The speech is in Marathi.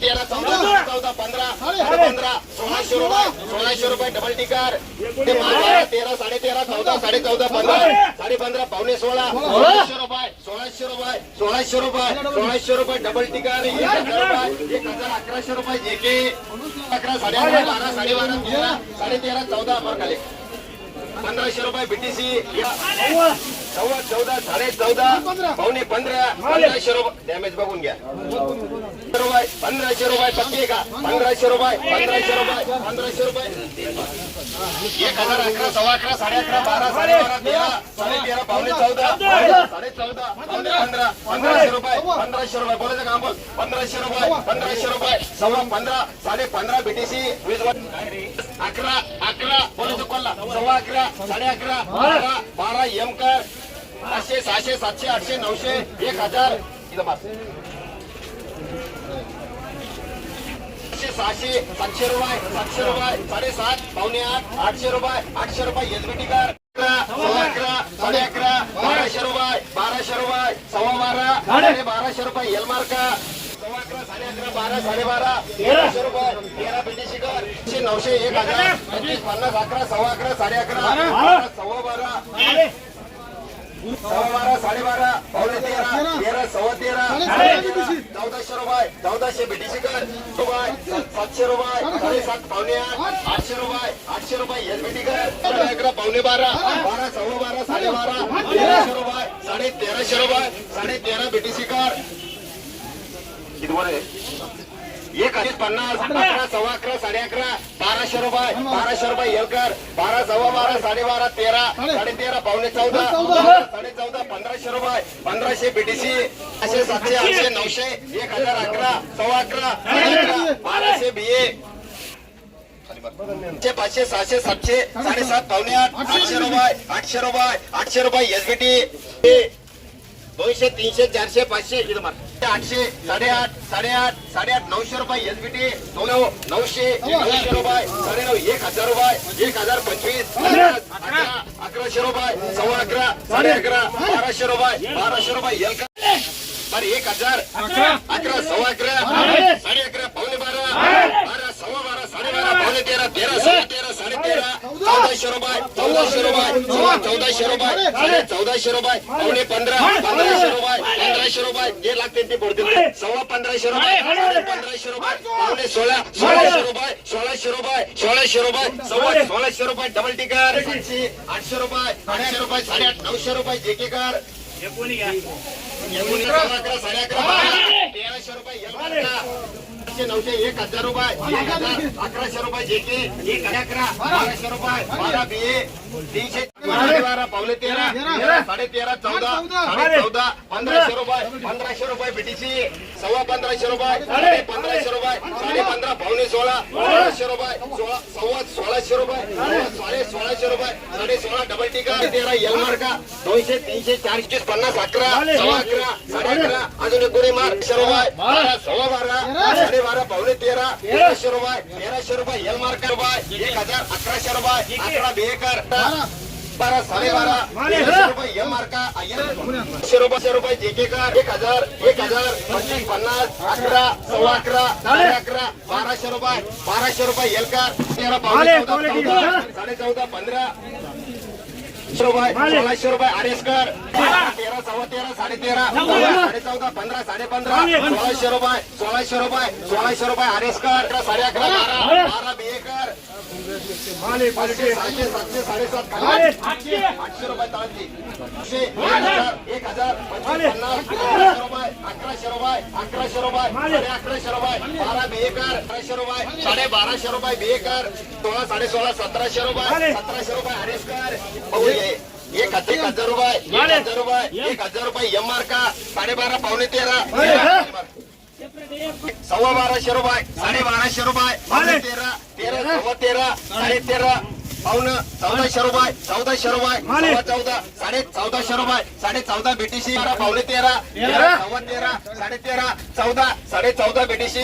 तेरा चौदा चौदा. पंधरा साडे पंधरा सोळाशे रुपये सोळाशे रुपये डबल टिकर ते तेरा साडे तेरा चौदा साडे चौदा पंधरा साडे पंधरा पावणे सोळा सोळाशे रुपये सोळाशे रुपये सोळाशे रुपये सोळाशे रुपये डबल टिकर एक हजार रुपये एक हजार अकराशे रुपये जे के अकरा साडे अकरा बारा साडे बारा तेरा साडे तेरा चौदा पंधराशे रुपये बीटीसी सव्वा चौदा साडे चौदा पावणे पंधरा पंधराशे रुपये. डॅमेज बघून घ्या. रुपये पंधराशे रुपये पक्की का? पंधराशे रुपये पंधराशे रुपये पंधराशे रुपये. एक हजार अकरा सव्वा अकरा साडे अकरा बारा साडे बारा तेरा साडे तेरा पावणे चौदा साडे चौदा पावणे पंधरा पंधराशे रुपये पंधराशे रुपये. बोलायचं काम बोल. पंधराशे रुपये पंधराशे रुपये. सव्वा पंधरा साडे पंधरा बीटीसी वीस अकरा अकरा बोलायचं कोणला? सव्वा अकरा साडे अकरा बारा बारा एमकर पाचशे सहाशे सातशे आठशे नऊशे एक हजार. इथं पाचशे सहाशे सातशे रुपये सातशे रुपये साडेसात पावणे आठ आठशे रुपये आठशे रुपये एसबीटी कार. सव्वा अकरा साडे अकरा बाराशे रुपये बाराशे रुपये सव्वा बारा साडे बाराशे रुपये एलमार्का. सव्वा अकरा साडे अकरा बारा साडे बारा तेराशे रुपये तेरा पेटी शिखर नऊशे एक हजार पंचवीस पन्नास अकरा सव्वा अकरा साडे अकरा सव्वा बारा सव्वा बारा साडेबारा पावणे तेरा तेरा सव्वा तेरा चौदाशे रुपये चौदाशे भेटीशी कर रुपये सातशे रुपये साडेसात पावणे आठ आठशे रुपये आठशे रुपये एस भेटी कर साडे अकरा पावणे बारा बारा सव्वा बारा साडेबारा तेराशे रुपये साडे तेराशे रुपये साडे तेरा भेटीशी कर किती आहे? एक हजार पन्नास अकरा सव्वा अकरा बाराशे रुपये बाराशे रुपये एलकर बारा सव्वा बारा साडे बारा तेरा साडे तेरा पावणे चौदा. साडे चौदा. पंधराशे रुपये पंधराशे बीटीसी अशे सातशे आठशे नऊशे एक हजार अकरा सव्वा अकरा बाराशे बीए पाचशे सहाशे सातशे साडेसात पावणे आठ आठशे रुपये आठशे रुपये आठशे रुपये एसबीटी दोनशे तीनशे चारशे पाचशे. आठशे साडेआठ साडेआठ साडेआठ नऊशे रुपये एसबीटी नऊ नऊशे नऊशे रुपये. साडेनऊ एक हजार रुपये. एक हजार पंचवीस. अकरा. अकराशे रुपये. सव्वा अकरा साडे अकरा बाराशे रुपये. बाराशे रुपये एल बरं एक हजार. अकरा. सव्वा अकरा. साडे अकरा पावणे बारा. बारा सव्वा बारा साडे बारा पावणे तेरा तेरा सव्वा तेरा साडे तेरा. चौदाशे रुपये चौदाशे रुपये चौदाशे रुपये साडे चौदाशे रुपये पावणे पंधरा पंधराशे पंधराशे रुपये जे लागते ते पडतील सव्वा पंधराशे रुपये पंधराशे रुपये. पावणे सोळा सोळाशे रुपये सोळाशे रुपये सोळाशे रुपये सव्वा सोळाशे रुपये डबल टिकर सातशे आठशे रुपये आठशे रुपये साडेआठ नऊशे रुपये कर. साडे अकरा बारा, तेराशे रुपये नऊशे एक हजार रुपये अकराशे रुपये जेके एक अकरा बाराशे रुपये बारा बिये तीनशे. बारा पावले तेरा साडे तेरा. चौदा साडे चौदा पंधराशे रुपये पंधराशे रुपये बीटीसी सव्वा पंधराशे रुपये साडे पंधराशे रुपये साडे पंधरा पावणे सोळा सोळाशे रुपये सोळा सव्वा सोळाशे रुपये साडे सोळाशे रुपये साडे सोळा डबल टिका तेरा एलमार्का दोनशे तीनशे चारशे पन्नास अकरा सव्वा अकरा साडे अकरा अजून एक गोळी मार एकशे रुपये बारा. सव्वा बारा साडे बारा पावणे तेरा तेराशे रुपये तेराशे रुपये एल मार्क रुपये एक हजार अकराशे रुपये अकरा बेकर बारा साडेबारा. एकशे रुपये रुपये जेके का एक हजार एक हजार पंचवीस पन्नास अकरा सव्वा अकरा साडे अकरा बाराशे रुपये बाराशे रुपये एल कार. तेरा चौदा चौदा साडे चौदा पंधरा. रुपये सोळाशे रुपये आरेसकर तेरा सव्वा तेरा साडे तेरा साडे चौदा पंधरा साडे पंधरा सोळाशे रुपये सोळाशे रुपये सोळाशे रुपये आरेसकर साडे अकरा बारा बारा बेकर पाचशे सहाशे सातशे साडेसात आठशे. आठशे रुपये आठशे एक हजार पन्नास. अकराशे रुपये अकराशे रुपये साडे अकराशे रुपये बारा बेकर अकराशे रुपये साडे बाराशे रुपये बेकर सोळा साडे सोळा सतराशे रुपये सतराशे रुपये आरेसकर भाऊ हे एक हजार एक हजार रुपये एक हजार रुपये एक हजार रुपये एम आर का साडेबारा पावणे तेरा. सव्वा बाराशे रुपये साडे बाराशे रुपये तेरा तेरा सव्वा तेरा साडे तेरा. पावणे चौदाशे रुपये चौदाशे रुपये सव्वा चौदा साडे चौदाशे रुपये साडे चौदा बीटीसी पावणे तेरा तेरा. सव्वा तेरा साडे तेरा चौदा साडे चौदा बीटीसी